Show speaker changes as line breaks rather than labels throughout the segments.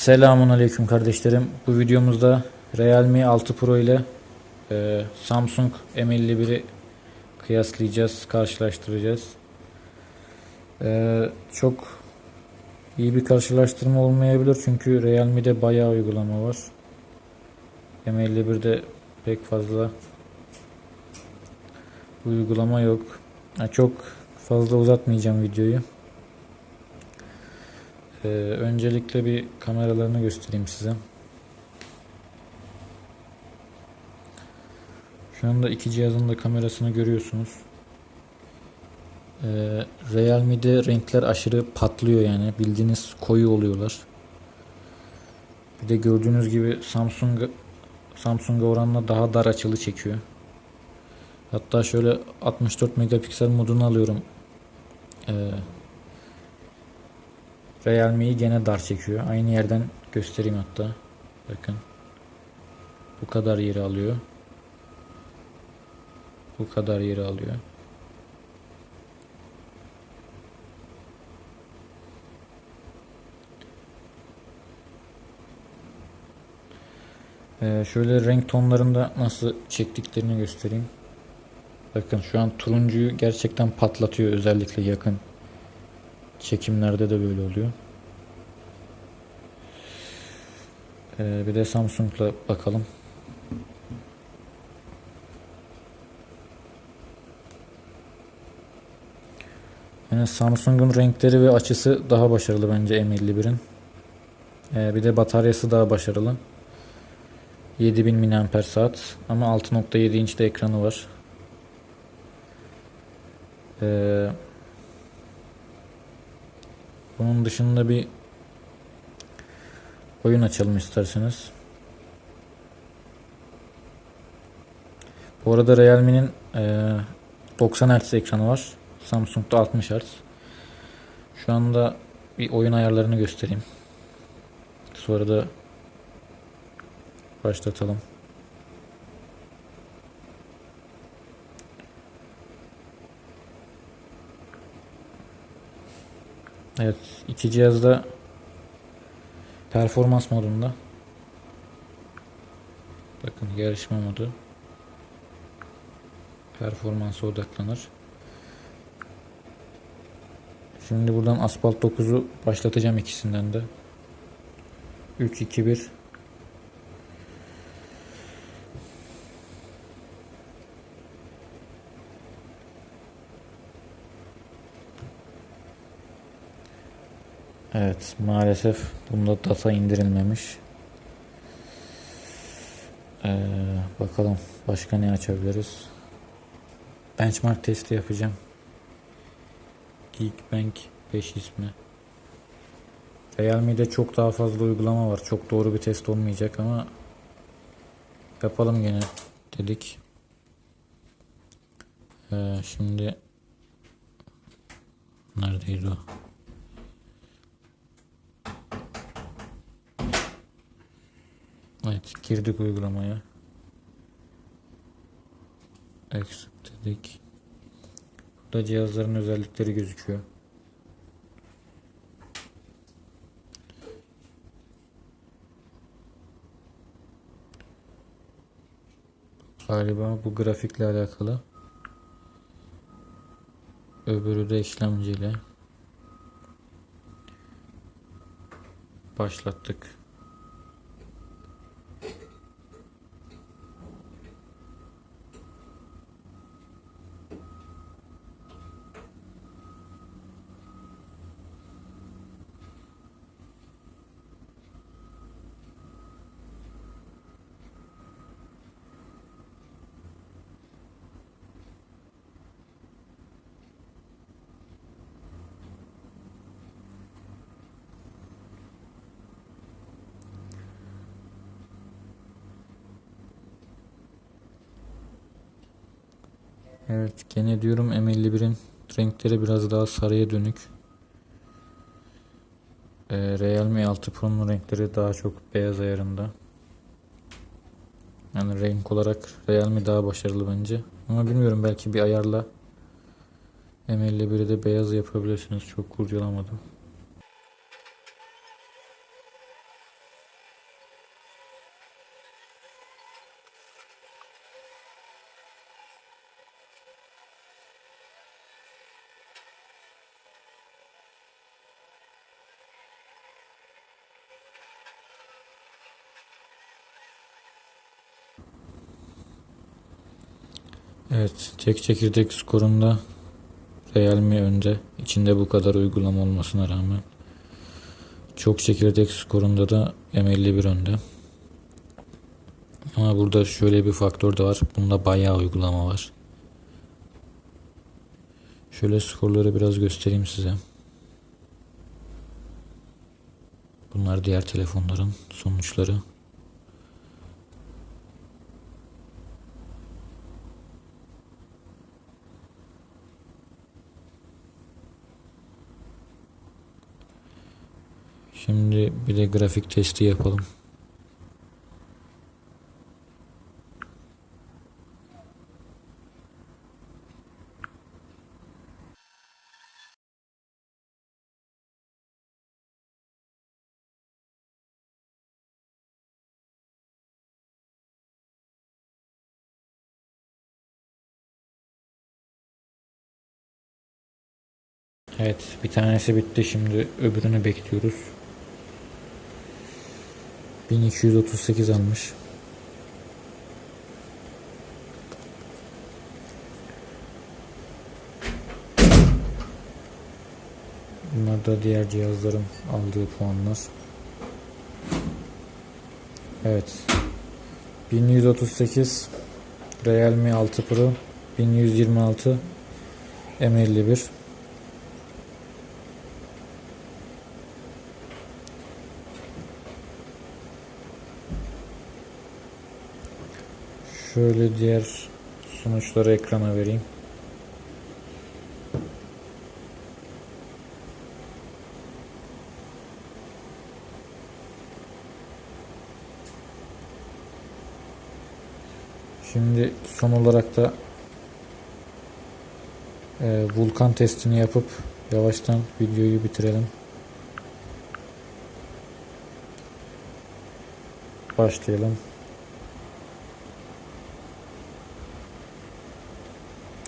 Selamun Aleyküm kardeşlerim. Bu videomuzda Realme 6 Pro ile e, Samsung M51'i kıyaslayacağız, karşılaştıracağız. E, çok iyi bir karşılaştırma olmayabilir çünkü Realme'de bayağı uygulama var. M51'de pek fazla uygulama yok. Ha, çok fazla uzatmayacağım videoyu. Ee, öncelikle bir kameralarını göstereyim size. Şu anda iki cihazın da kamerasını görüyorsunuz. Ee, Realme'de renkler aşırı patlıyor yani bildiğiniz koyu oluyorlar. Bir de gördüğünüz gibi Samsung Samsung'a oranla daha dar açılı çekiyor. Hatta şöyle 64 megapiksel modunu alıyorum. Ee, Realme'yi gene dar çekiyor. Aynı yerden göstereyim hatta. Bakın. Bu kadar yeri alıyor. Bu kadar yeri alıyor. Ee, şöyle renk tonlarında nasıl çektiklerini göstereyim. Bakın şu an turuncuyu gerçekten patlatıyor özellikle yakın çekimlerde de böyle oluyor. Ee, bir de Samsung'la bakalım. Yani Samsung'un renkleri ve açısı daha başarılı bence M51'in. Ee, bir de bataryası daha başarılı. 7000 mAh ama 6.7 inçte ekranı var. Ee, bunun dışında bir oyun açalım isterseniz. Bu arada Realme'nin e, 90 Hz ekranı var. Samsung'da 60 Hz. Şu anda bir oyun ayarlarını göstereyim. Sonra da başlatalım. Evet, iki cihazda performans modunda. Bakın yarışma modu. Performansa odaklanır. Şimdi buradan Asphalt 9'u başlatacağım ikisinden de. 3 2 1 Evet maalesef bunda data indirilmemiş. Ee, bakalım başka ne açabiliriz. Benchmark testi yapacağım. Geekbank 5 ismi. Realme'de çok daha fazla uygulama var. Çok doğru bir test olmayacak ama yapalım gene dedik. Ee, şimdi neredeydi o? Evet girdik uygulamaya. Exit dedik. Burada cihazların özellikleri gözüküyor. Galiba bu grafikle alakalı. Öbürü de işlemciyle. Başlattık. Evet gene diyorum M51'in renkleri biraz daha sarıya dönük. Ee, Realme 6 Pro'nun renkleri daha çok beyaz ayarında. Yani renk olarak Realme daha başarılı bence. Ama bilmiyorum belki bir ayarla M51'i de beyaz yapabilirsiniz. Çok kurcalamadım. Evet, tek çekirdek skorunda Realme önde. İçinde bu kadar uygulama olmasına rağmen. Çok çekirdek skorunda da M51 önde. Ama burada şöyle bir faktör de var. Bunda bayağı uygulama var. Şöyle skorları biraz göstereyim size. Bunlar diğer telefonların sonuçları. Şimdi bir de grafik testi yapalım. Evet bir tanesi bitti şimdi öbürünü bekliyoruz. 1238 almış. Bunlar da diğer cihazların aldığı puanlar. Evet. 1138 Realme 6 Pro 1126 M51 Şöyle diğer sonuçları ekrana vereyim. Şimdi son olarak da e, vulkan testini yapıp yavaştan videoyu bitirelim. Başlayalım.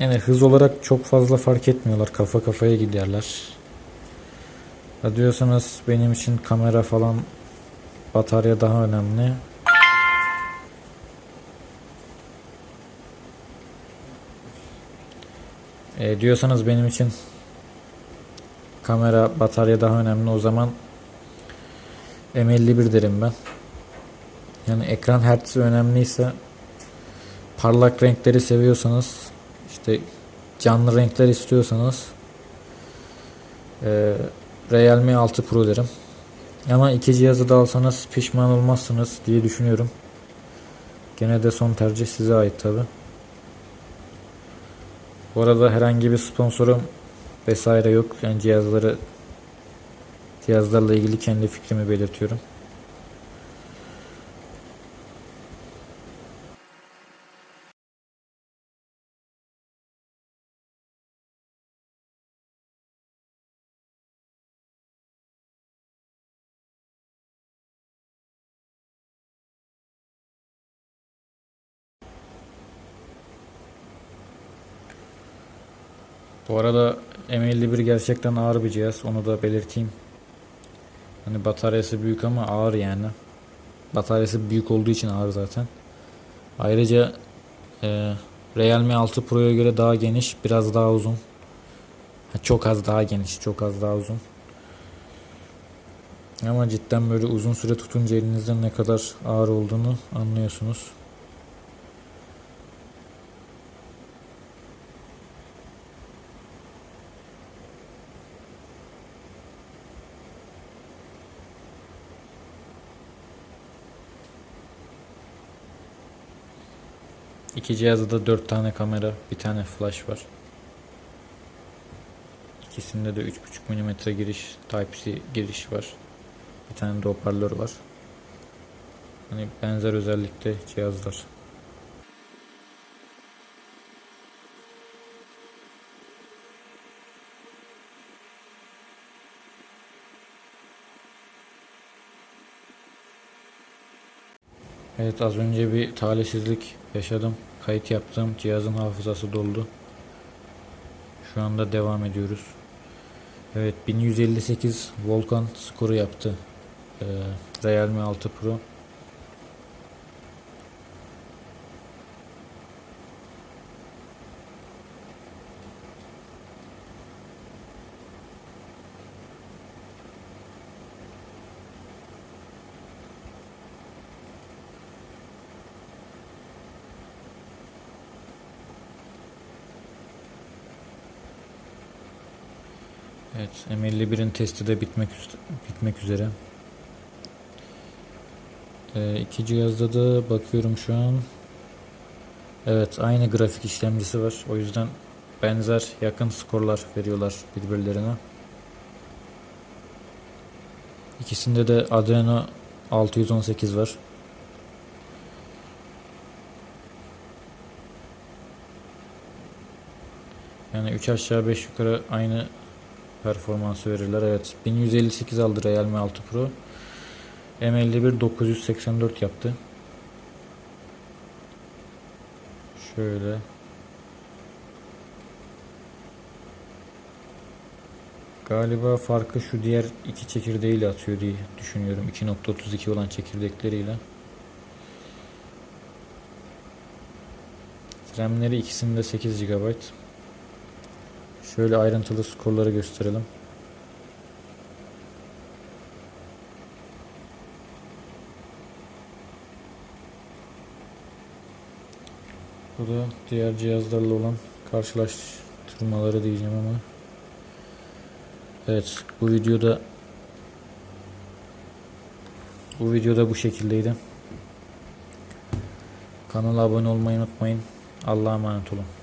Yani hız olarak çok fazla fark etmiyorlar. Kafa kafaya giderler. Ya diyorsanız benim için kamera falan batarya daha önemli. E, diyorsanız benim için kamera batarya daha önemli o zaman M51 derim ben. Yani ekran hertzi önemliyse parlak renkleri seviyorsanız işte canlı renkler istiyorsanız e, Realme 6 Pro derim. Ama iki cihazı da alsanız pişman olmazsınız diye düşünüyorum. Gene de son tercih size ait tabi. Bu arada herhangi bir sponsorum vesaire yok. Yani cihazları cihazlarla ilgili kendi fikrimi belirtiyorum. Bu arada M51 gerçekten ağır bir cihaz. Onu da belirteyim. Hani bataryası büyük ama ağır yani. Bataryası büyük olduğu için ağır zaten. Ayrıca e, Realme 6 Pro'ya göre daha geniş, biraz daha uzun. çok az daha geniş, çok az daha uzun. Ama cidden böyle uzun süre tutunca elinizde ne kadar ağır olduğunu anlıyorsunuz. İki cihazda da dört tane kamera, bir tane flash var. İkisinde de 3.5 mm giriş, Type-C giriş var. Bir tane de hoparlör var. Hani benzer özellikte cihazlar. Evet az önce bir talihsizlik yaşadım. Kayıt yaptığım cihazın hafızası doldu. Şu anda devam ediyoruz. Evet 1158 Volkan skoru yaptı. Ee, Realme 6 Pro. Evet, M51'in testi de bitmek bitmek üzere. Ee, iki cihazda da bakıyorum şu an. Evet, aynı grafik işlemcisi var. O yüzden benzer yakın skorlar veriyorlar birbirlerine. İkisinde de Adreno 618 var. Yani 3 aşağı 5 yukarı aynı performansı verirler. Evet 1158 aldı Realme 6 Pro. M51 984 yaptı. Şöyle. Galiba farkı şu diğer iki çekirdeğiyle atıyor diye düşünüyorum. 2.32 olan çekirdekleriyle. RAM'leri ikisinde 8 GB. Şöyle ayrıntılı skorları gösterelim. Bu da diğer cihazlarla olan karşılaştırmaları diyeceğim ama. Evet, bu videoda bu videoda bu şekildeydi. Kanala abone olmayı unutmayın. Allah'a emanet olun.